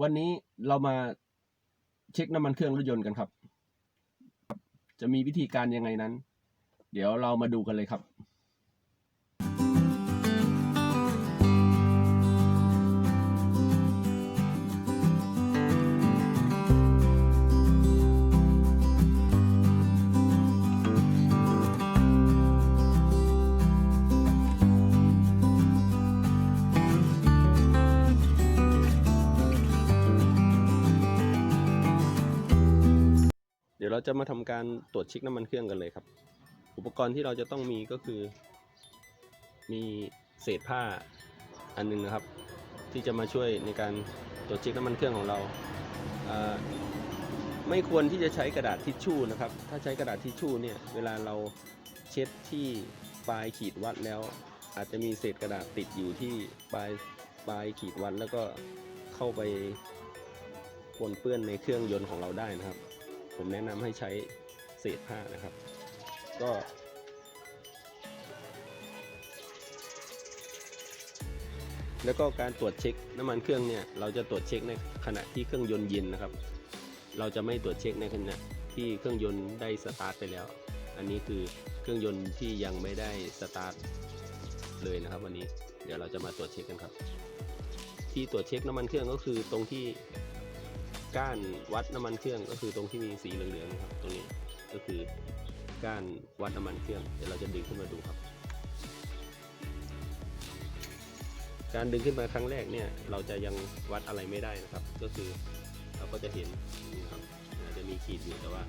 วันนี้เรามาเช็คน้ำมันเครื่องรถยนต์กันครับ จะมีวิธีการยังไงนั้น เดี๋ยวเรามาดูกันเลยครับ ยวเราจะมาทำการตรวจเช็คน้ำมันเครื่องกันเลยครับ อุปกรณ์ที่เราจะต้องมีก็คือ มีเศษผ้าอันหนึงนะครับ ที่จะมาช่วยในการตรวจเช็คน้ำมันเครื่องของเราอ่าไม่ควรที่จะใช้กระดาษทิชชู่นะครับ ถ้าใช้กระดาษทิชชู่เนี่ยเวลาเราเช็ดที่ปลายขีดวัดแล้ว อาจจะมีเศษกระดาษติดอยู่ที่ปลายปลายขีดวัดแล้วก็เข้าไปปนเปื้อนในเครื่องยนต์ของเราได้นะครับ ผมแนะนำให้ใช้เศษผ้านะครับ ก็แล้วก็การตรวจเช็คน้ำมันเครื่องเนี่ยเราจะตรวจเช็คในขณะที่เครื่องยนต์เย็นนะครับ เราจะไม่ตรวจเช็คในขณะที่เครื่องยนต์ได้สตาร์ทไปแล้ว อันนี้คือเครื่องยนต์ที่ยังไม่ได้สตาร์ทเลยนะครับวันนี้เดี๋ยวเราจะมาตรวจเช็คกันครับ ที่ตรวจเช็คน้ำมันเครื่องก็คือตรงที่ ก้านวัดน้ำมันเครื่องก็คือตรงที่มีสีเหลืองๆครับตรงนี้ก็คือก้านวัดน้ำมันเครื่องเดี๋ยวเราจะดึงขึ้นมาดูครับ การดึงขึ้นมาครั้งแรกเนี่ยเราจะยังวัดอะไรไม่ได้นะครับ ก็คือเราก็จะเห็นนี่ครับอาจจะมีขีดอยู่แต่ว่า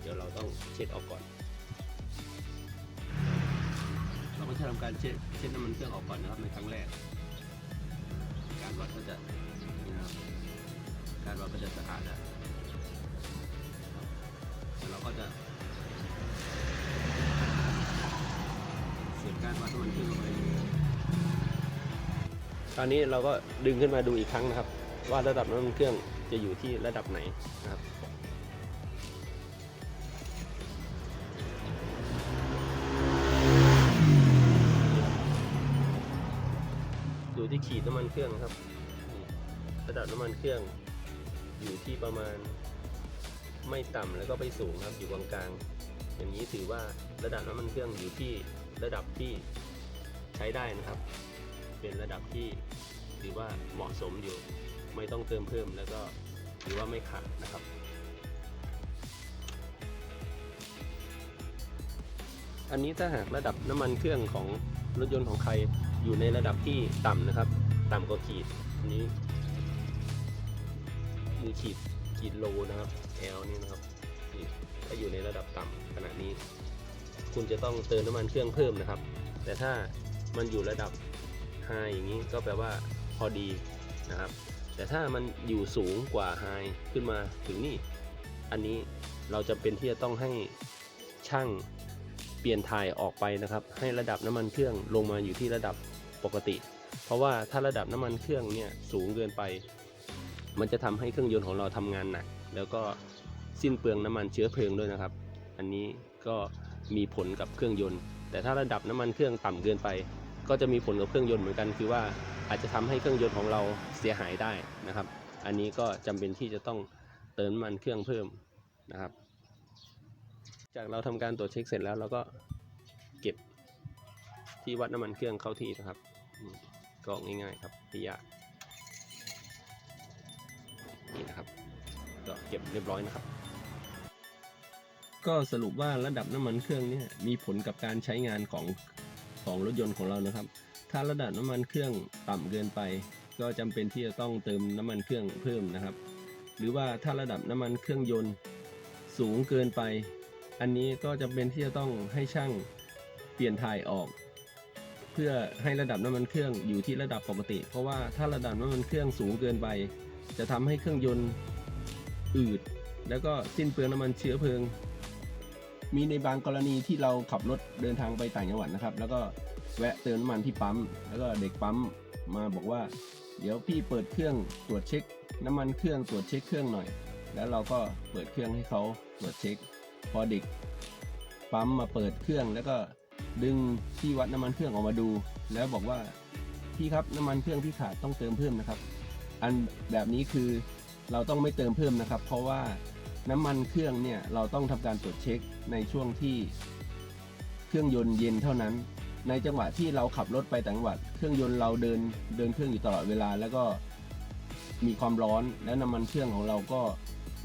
เดี๋ยวเราต้องเช็ดออกก่อน เราก็จะทำการเช็ดเช็ดน้ำมันเครื่องออกก่อนนะครับในครั้งแรก การวัดก็จะนะครับ การวัดก็จะสะอาดแล้วเราก็จะเสียบการวัดน้ำมันเครื่องเข้าไปตอนนี้เราก็ดึงขึ้นมาดูอีกครั้งนะครับ ว่าระดับน้ำมันเครื่องจะอยู่ที่ระดับไหนนะครับดูที่ขีดน้ำมันเครื่องครับ ระดับน้ำมันเครื่อง อยู่ที่ประมาณไม่ต่ำแล้วก็ไม่สูงครับอยู่กลางๆอย่างนี้ถือว่าระดับน้ำมันเครื่องอยู่ที่ระดับที่ใช้ได้นะครับ เป็นระดับที่ถือว่าเหมาะสมอยู่ ไม่ต้องเติมเพิ่มแล้วก็ถือว่าไม่ขาดนะครับอันนี้ถ้าหากระดับน้ำมันเครื่องของรถยนต์ของใครอยู่ในระดับที่ต่ำนะครับ ต่ำกว่าขีดอันนี้ มือขีดขีดโลนะครับ L นี่นะครับนี่ถ้าอยู่ในระดับต่ำขณะนี้ คุณจะต้องเติมน้ำมันเครื่องเพิ่มนะครับ แต่ถ้ามันอยู่ระดับ High อย่างนี้ก็แปลว่าพอดีนะครับ แต่ถ้ามันอยู่สูงกว่า High ขึ้นมาถึงนี่ อันนี้เราจะเป็นที่จะต้องให้ช่างเปลี่ยนถ่ายออกไปนะครับ ให้ระดับน้ำมันเครื่องลงมาอยู่ที่ระดับปกติ เพราะว่าถ้าระดับน้ำมันเครื่องเนี่ยสูงเกินไป มันจะทำให้เครื่องยนต์ของเราทำงานหนัก แล้วก็สิ้นเปลืองน้ำมันเชื้อเพลิงด้วยนะครับ อันนี้ก็มีผลกับเครื่องยนต์ แต่ถ้าระดับน้ำมันเครื่องต่ำเกินไป ก็จะมีผลกับเครื่องยนต์เหมือนกัน คือว่าอาจจะทำให้เครื่องยนต์ของเราเสียหายได้นะครับ อันนี้ก็จำเป็นที่จะต้องเติมน้ำมันเครื่องเพิ่มนะครับ จากเราทำการตรวจเช็คเสร็จแล้วเราก็เก็บที่วัดน้ำมันเครื่องเข้าที่นะครับก็ง่ายๆครับไม่ยาก นี่นะครับก็เก็บเรียบร้อยนะครับ ก็สรุปว่าระดับน้ำมันเครื่องเนี่ยมีผลกับการใช้งานของของรถยนต์ของเรานะครับ ถ้าระดับน้ำมันเครื่องต่ำเกินไป ก็จำเป็นที่จะต้องเติมน้ำมันเครื่องเพิ่มนะครับ หรือว่าถ้าระดับน้ำมันเครื่องยนต์สูงเกินไป อันนี้ก็จำเป็นที่จะต้องให้ช่างเปลี่ยนถ่ายออก เพื่อให้ระดับน้ำมันเครื่องอยู่ที่ระดับปกติ เพราะว่าถ้าระดับน้ำมันเครื่องสูงเกินไป จะทำให้เครื่องยนต์อืด แล้วก็สิ้นเปลืองน้ำมันเชื้อเพลิง มีในบางกรณีที่เราขับรถเดินทางไปต่างจังหวัดนะครับ แล้วก็แวะเติมน้ำมันที่ปั๊ม แล้วก็เด็กปั๊มมาบอกว่า เดี๋ยวพี่เปิดเครื่องตรวจเช็ค น้ำมันเครื่องตรวจเช็คเครื่องหน่อย แล้วเราก็เปิดเครื่องให้เขาตรวจเช็ค พอเด็กปั๊มมาเปิดเครื่องแล้วก็ดึงที่วัดน้ำมันเครื่องออกมาดู แล้วบอกว่าพี่ครับน้ำมันเครื่องพี่ขาดต้องเติมเพิ่มนะครับ อันแบบนี้คือเราต้องไม่เติมเพิ่มนะครับ เพราะว่าน้ำมันเครื่องเนี่ยเราต้องทำการตรวจเช็คในช่วงที่เครื่องยนต์เย็นเท่านั้น ในจังหวะที่เราขับรถไปต่างจังหวัด เครื่องยนต์เราเดินเดินเครื่องอยู่ตลอดเวลา แล้วก็มีความร้อนและน้ำมันเครื่องของเราก็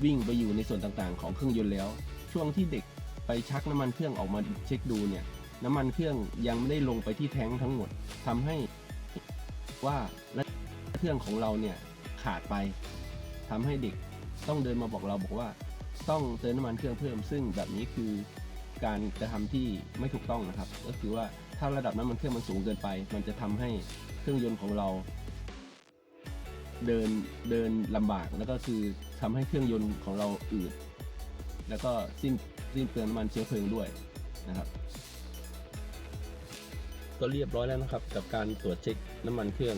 วิ่งไปอยู่ในส่วนต่างๆ ของเครื่องยนต์แล้ว ช่วงที่เด็กไปชักน้ำมันเครื่องออกมาเช็คดูเนี่ยน้ำมันเครื่องยังไม่ได้ลงไปที่แท้งทั้งหมดทำให้ว่าและเครื่องของเราเนี่ย ขาดไปทำให้เด็กต้องเดินมาบอกเราบอกว่า ต้องเติมน้ำมันเครื่องเพิ่ม ซึ่งแบบนี้คือการกระทำที่ไม่ถูกต้องนะครับ ก็คือว่าถ้าระดับน้ำมันเครื่องมันสูงเกินไป มันจะทำให้เครื่องยนต์ของเรา เดินเดินลำบากแล้วก็คือทำให้เครื่องยนต์ของเราอืดแล้วก็สิ้นสิ้นเปลืองน้ำมันเชื้อเพลิงด้วยนะครับก็เรียบร้อยแล้วนะครับ กับการตรวจเช็คน้ำมันเครื่อง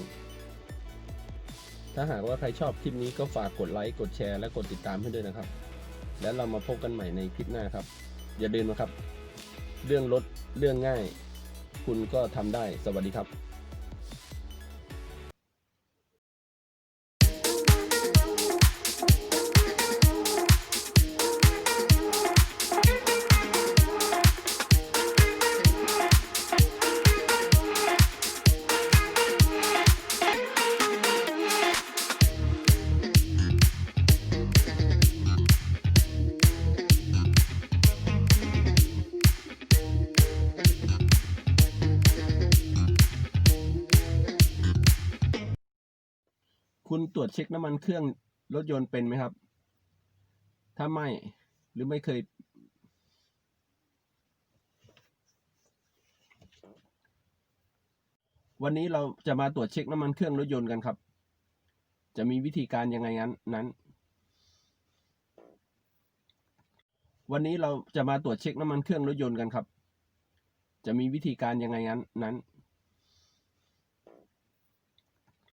ถ้าหากว่าใครชอบคลิปนี้ก็ฝากกดไลค์ กดแชร์ และกดติดตามให้ด้วยนะครับ แล้วเรามาพบกันใหม่ในคลิปหน้าครับ อย่าลืมนะครับ เรื่องรถเรื่องง่าย คุณก็ทำได้ สวัสดีครับ คุณตรวจเช็คน้ำมันเครื่องรถยนต์เป็นไหมครับ ถ้าไม่หรือไม่เคย วันนี้เราจะมาตรวจเช็คน้ำมันเครื่องรถยนต์กันครับ จะมีวิธีการยังไงนั้นนั้น วันนี้เราจะมาตรวจเช็คน้ำมันเครื่องรถยนต์กันครับ จะมีวิธีการยังไงนั้นนั้น